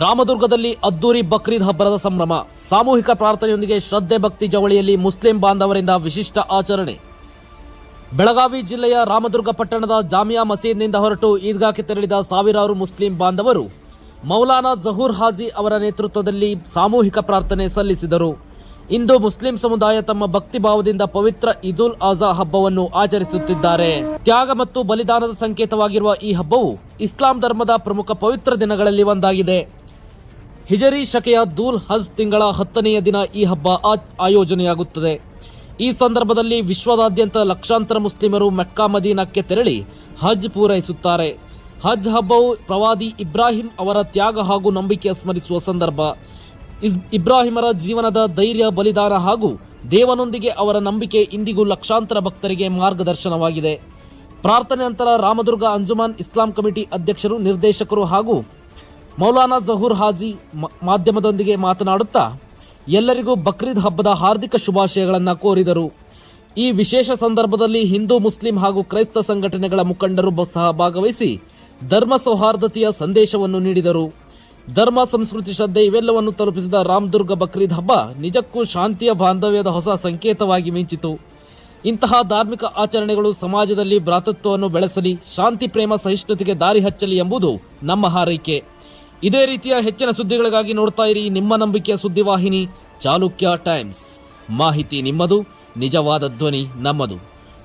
ರಾಮದುರ್ಗದಲ್ಲಿ ಅದ್ದೂರಿ ಬಕ್ರೀದ್ ಹಬ್ಬದ ಸಂಭ್ರಮ. ಸಾಮೂಹಿಕ ಪ್ರಾರ್ಥನೆಯೊಂದಿಗೆ ಶ್ರದ್ಧೆ ಭಕ್ತಿ ಜವಳಿಯಲ್ಲಿ ಮುಸ್ಲಿಂ ಬಾಂಧವರಿಂದ ವಿಶಿಷ್ಟ ಆಚರಣೆ. ಬೆಳಗಾವಿ ಜಿಲ್ಲೆಯ ರಾಮದುರ್ಗ ಪಟ್ಟಣದ ಜಾಮಿಯಾ ಮಸೀದ್ನಿಂದ ಹೊರಟು ಈದ್ಗಾಕ್ಕೆ ತೆರಳಿದ ಸಾವಿರಾರು ಮುಸ್ಲಿಂ ಬಾಂಧವರು ಮೌಲಾನಾ ಜಹೂರ್ ಹಾಜಿ ಅವರ ನೇತೃತ್ವದಲ್ಲಿ ಸಾಮೂಹಿಕ ಪ್ರಾರ್ಥನೆ ಸಲ್ಲಿಸಿದರು. ಇಂದು ಮುಸ್ಲಿಂ ಸಮುದಾಯ ತಮ್ಮ ಭಕ್ತಿ ಭಾವದಿಂದ ಪವಿತ್ರ ಇದುಲ್ ಆಝಾ ಹಬ್ಬವನ್ನು ಆಚರಿಸುತ್ತಿದ್ದಾರೆ. ತ್ಯಾಗ ಮತ್ತು ಬಲಿದಾನದ ಸಂಕೇತವಾಗಿರುವ ಈ ಹಬ್ಬವು ಇಸ್ಲಾಂ ಧರ್ಮದ ಪ್ರಮುಖ ಪವಿತ್ರ ದಿನಗಳಲ್ಲಿ ಒಂದಾಗಿದೆ. ಹಿಜರಿ ಶಕೆಯ ದೂಲ್ ಹಜ್ ತಿಂಗಳ ಹತ್ತನೆಯ ದಿನ ಈ ಹಬ್ಬ ಆಯೋಜನೆಯಾಗುತ್ತದೆ. ಈ ಸಂದರ್ಭದಲ್ಲಿ ವಿಶ್ವದಾದ್ಯಂತ ಲಕ್ಷಾಂತರ ಮುಸ್ಲಿಮರು ಮೆಕ್ಕಾ ಮದೀನಕ್ಕೆ ತೆರಳಿ ಹಜ್ ಪೂರೈಸುತ್ತಾರೆ. ಹಜ್ ಹಬ್ಬವು ಪ್ರವಾದಿ ಇಬ್ರಾಹಿಂ ಅವರ ತ್ಯಾಗ ಹಾಗೂ ನಂಬಿಕೆ ಸ್ಮರಿಸುವ ಸಂದರ್ಭ. ಇಬ್ರಾಹಿಮರ ಜೀವನದ ಧೈರ್ಯ, ಬಲಿದಾನ ಹಾಗೂ ದೇವನೊಂದಿಗೆ ಅವರ ನಂಬಿಕೆ ಇಂದಿಗೂ ಲಕ್ಷಾಂತರ ಭಕ್ತರಿಗೆ ಮಾರ್ಗದರ್ಶನವಾಗಿದೆ. ಪ್ರಾರ್ಥನೆ ನಂತರ ರಾಮದುರ್ಗ ಅಂಜುಮಾನ್ ಇಸ್ಲಾಂ ಕಮಿಟಿ ಅಧ್ಯಕ್ಷರು, ನಿರ್ದೇಶಕರು ಹಾಗೂ ಮೌಲಾನಾ ಜಹೂರ್ ಹಾಜಿ ಮಾಧ್ಯಮದೊಂದಿಗೆ ಮಾತನಾಡುತ್ತಾ, ಎಲ್ಲರಿಗೂ ಬಕ್ರೀದ್ ಹಬ್ಬದ ಹಾರ್ದಿಕ ಶುಭಾಶಯಗಳನ್ನು ಕೋರಿದರು. ಈ ವಿಶೇಷ ಸಂದರ್ಭದಲ್ಲಿ ಹಿಂದೂ, ಮುಸ್ಲಿಂ ಹಾಗೂ ಕ್ರೈಸ್ತ ಸಂಘಟನೆಗಳ ಮುಖಂಡರು ಸಹ ಭಾಗವಹಿಸಿ ಧರ್ಮ ಸೌಹಾರ್ದತೆಯ ಸಂದೇಶವನ್ನು ನೀಡಿದರು. ಧರ್ಮ, ಸಂಸ್ಕೃತಿ, ಶ್ರದ್ಧೆ ಇವೆಲ್ಲವನ್ನು ತಲುಪಿಸಿದ ರಾಮದುರ್ಗ ಬಕ್ರೀದ್ ಹಬ್ಬ ನಿಜಕ್ಕೂ ಶಾಂತಿಯ ಬಾಂಧವ್ಯದ ಹೊಸ ಸಂಕೇತವಾಗಿ ಮಿಂಚಿತು. ಇಂತಹ ಧಾರ್ಮಿಕ ಆಚರಣೆಗಳು ಸಮಾಜದಲ್ಲಿ ಭ್ರಾತೃತ್ವವನ್ನು ಬೆಳೆಸಲಿ, ಶಾಂತಿ, ಪ್ರೇಮ, ಸಹಿಷ್ಣುತೆಗೆ ದಾರಿ ಹಚ್ಚಲಿ ಎಂಬುದು ನಮ್ಮ ಹಾರೈಕೆ. ಇದೇ ರೀತಿಯ ಹೆಚ್ಚಿನ ಸುದ್ದಿಗಳಿಗಾಗಿ ನೋಡ್ತಾ ಇರಿ ನಿಮ್ಮ ನಂಬಿಕೆಯ ಸುದ್ದಿವಾಹಿನಿ ಚಾಲುಕ್ಯ ಟೈಮ್ಸ್ ಮಾಹಿತಿ ನಿಮ್ಮದು ನಿಜವಾದ ಧ್ವನಿ ನಮ್ಮದು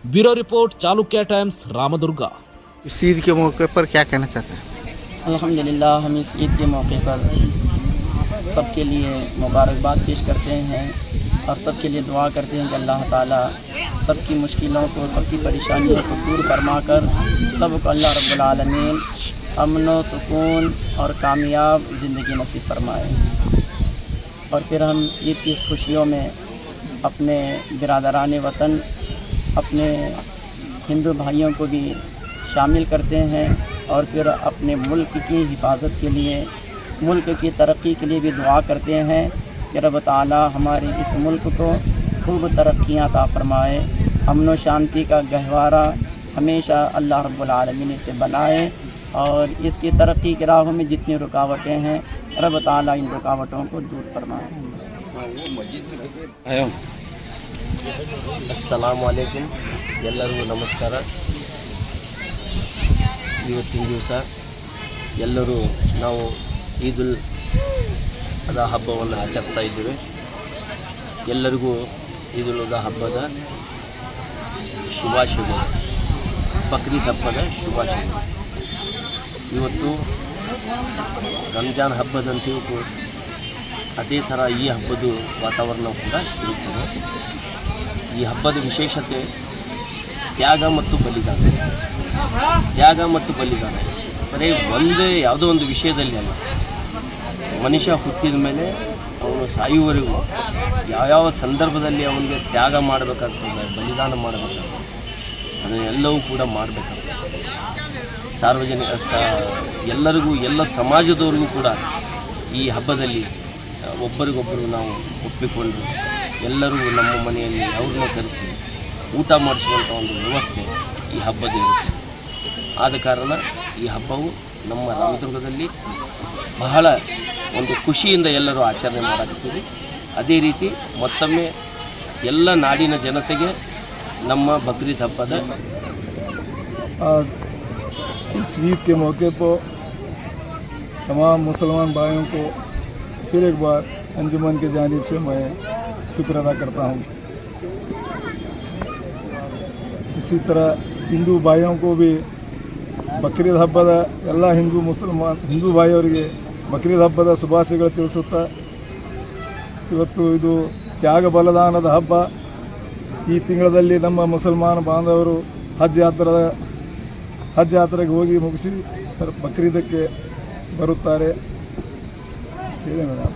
bureau report Chalukya times Ramadurga इस ईद के मौके पर क्या कहना चाहते हैं अल्हम्दुलिल्लाह हम इस ईद के मौके पर सबके लिए मुबारकबाद पेश करते हैं और सबके लिए दुआ करते हैं कि अल्लाह ताला सबकी मुश्किलों को सबकी परेशानियों को दूर फरमा कर सबको अल्लाह रब्बुल आलमीन امن و سکون اور کامیاب زندگی نصیب فرمائے۔ اور پھر ہم عید کی خوشیوں میں اپنے برادران وطن، اپنے ہندو بھائیوں کو بھی شامل کرتے ہیں اور پھر اپنے ملک کی حفاظت کے لیے، ملک کی ترقی کے لیے بھی دعا کرتے ہیں کہ رب تعالی ہمارے اس ملک کو خوب ترقیاں عطا فرمائے۔ امن و شانتی کا گہوارہ ہمیشہ اللہ رب العالمین سے بنائے۔ और इसकी तरक्की की राहों में जितनी रुकावटें हैं रब ताला इन रुकावटों को दूर फरमाए ಅಸ್ಸಲಾಮು ಅಲೈಕುಮ್ ಎಲ್ಲರಿಗೂ ನಮಸ್ಕಾರ ಇವತ್ತಿನ ದಿವಸ ಎಲ್ಲರೂ ನಾವು ಈದುಲ್ ಅದ ಹಬ್ಬವನ್ನು ಆಚರಿಸ್ತಾ ಇದ್ದೇವೆ ಎಲ್ಲರಿಗೂ ಈದುಲ್ ಅದ ಹಬ್ಬದ ಶುಭಾಶಯಗಳು ಬಕ್ರೀದ್ ಹಬ್ಬದ ಶುಭಾಶಯಗಳು ಇವತ್ತು ರಂಜಾನ್ ಹಬ್ಬದಂತೆಯೂ ಕೂಡ ಅದೇ ಥರ ಈ ಹಬ್ಬದ ವಾತಾವರಣ ಕೂಡ ಇರುತ್ತದೆ. ಈ ಹಬ್ಬದ ವಿಶೇಷತೆ ತ್ಯಾಗ ಮತ್ತು ಬಲಿದಾನ. ತ್ಯಾಗ ಮತ್ತು ಬಲಿದಾನ. ಬರೀ ಒಂದೇ ಯಾವುದೋ ಒಂದು ವಿಷಯದಲ್ಲಿ ಅಲ್ಲ. ಮನುಷ್ಯ ಹುಟ್ಟಿದ ಮೇಲೆ ಅವನು ಸಾಯುವವರೆಗೂ ಯಾವ್ಯಾವ ಸಂದರ್ಭದಲ್ಲಿ ಅವನಿಗೆ ತ್ಯಾಗ ಮಾಡಬೇಕಾಗ್ತದೆ, ಬಲಿದಾನ ಮಾಡಬೇಕಾಗ್ತದೆ, ಅದನ್ನೆಲ್ಲವೂ ಕೂಡ ಮಾಡಬೇಕಾಗ್ತದೆ. ಸಾರ್ವಜನಿಕ ಎಲ್ಲರಿಗೂ, ಎಲ್ಲ ಸಮಾಜದವ್ರಿಗೂ ಕೂಡ ಈ ಹಬ್ಬದಲ್ಲಿ ಒಬ್ಬರಿಗೊಬ್ಬರು ನಾವು ಒಪ್ಪಿಕೊಂಡು ಎಲ್ಲರೂ ನಮ್ಮ ಮನೆಯಲ್ಲಿ ಅವ್ರನ್ನ ಕರೆಸಿ ಊಟ ಮಾಡಿಸುವಂಥ ಒಂದು ವ್ಯವಸ್ಥೆ ಈ ಹಬ್ಬದ ಇರುತ್ತೆ. ಆದ ಕಾರಣ ಈ ಹಬ್ಬವು ನಮ್ಮ ರಾಮದುರ್ಗದಲ್ಲಿ ಬಹಳ ಒಂದು ಖುಷಿಯಿಂದ ಎಲ್ಲರೂ ಆಚರಣೆ ಮಾಡಾಕತ್ತೀವಿ ಅದೇ ರೀತಿ ಮತ್ತೊಮ್ಮೆ ಎಲ್ಲ ನಾಡಿನ ಜನತೆಗೆ ನಮ್ಮ ಬಕ್ರೀದ್ ಹಬ್ಬದ इस ईद के मौके पर तमाम मुसलमान भाइयों को फिर एक बार अंजुमन के जानब से मैं शुक्र अदा करता हूँ। इसी तरह हिंदू भाइयों को भी ಬಕ್ರೀದ್ ಹಬ್ಬದ ಎಲ್ಲ ಹಿಂದೂ ಮುಸಲ್ಮಾನ್ ಹಿಂದೂ ಭಾಯಿಯವರಿಗೆ ಬಕ್ರೀದ್ ಹಬ್ಬದ ಶುಭಾಶಯಗಳು ತಿಳಿಸುತ್ತಾ ಇವತ್ತು ಇದು ತ್ಯಾಗ ಬಲಿದಾನದ ಹಬ್ಬ. ಈ ತಿಂಗಳಲ್ಲಿ ನಮ್ಮ ಮುಸಲ್ಮಾನ ಬಾಂಧವರು ಹಜ್ ಯಾತ್ರದ ಹಜ್ ಯಾತ್ರೆಗೆ ಹೋಗಿ ಮುಗಿಸಿ ಬಕ್ರೀದಕ್ಕೆ ಬರುತ್ತಾರೆ. ಅಷ್ಟೇ ಮೇಡಮ್